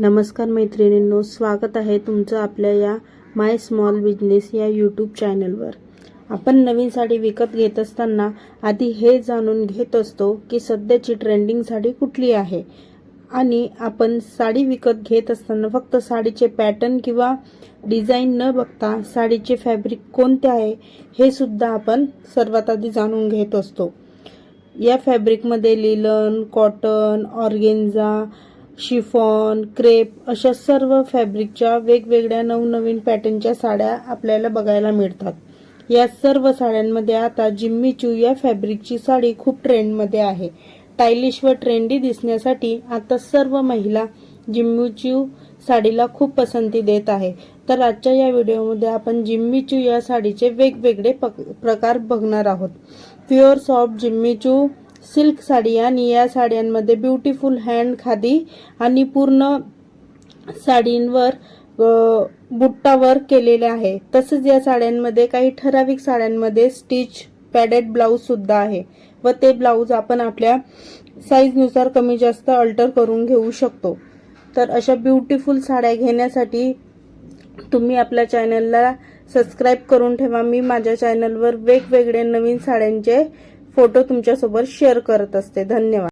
नमस्कार मैत्रिणींनो स्वागत आहे तुमचं आपल्या या माय स्मॉल बिझनेस या यूट्यूब चॅनलवर आपण नवीन साडी विकत घेत असताना आधी हे जाणून घेत असतो की सध्याची ट्रेंडिंग साडी कुठली आहे. आणि आपण साडी विकत घेत असताना फक्त साडीचे पॅटर्न किंवा डिझाईन न बघता साडीचे फॅब्रिक कोणते आहे हे सुद्धा आपण सर्वात आधी जाणून घेत असतो. या फॅब्रिकमध्ये linen cotton organza chiffon crepe अशा सर्व फॅब्रिकच्या वेगवेगळ्या नवनवीन पॅटर्नच्या साड्या आपल्याला बघायला मिळतात. या सर्व साड्यांमध्ये आता जिम्मी चू या फॅब्रिकची साडी खूप ट्रेंडमध्ये आहे. स्टायलिश व ट्रेंडी दिसण्यासाठी आता सर्व महिला जिम्मी चू साडीला खूप पसंती देत आहे. तर आजच्या या व्हिडिओमध्ये आपण जिम्मी चू या साडीचे वेगवेगळे पक- प्रकार बघणार आहोत. Pure soft Jimmy Choo silk sari आणि या साड्यांमध्ये ब्युटिफुल हँड खादी आणि पूर्ण साडींवर बुट्टावर केलेले आहे. तसंच या साड्यांमध्ये काही ठराविक साड्यांमध्ये स्टिच पॅडेड ब्लाऊज सुद्धा आहे व ते ब्लाऊज आपण आपल्या साईजनुसार कमी जास्त अल्टर करून घेऊ शकतो. तर अशा ब्युटिफुल साड्या घेण्यासाठी तुम्ही आपल्या चॅनलला सबस्क्राईब करून ठेवा. मी माझ्या चॅनलवर वेगवेगळे नवीन साड्यांचे फोटो तुमच्यासोबत शेअर करत असते. धन्यवाद.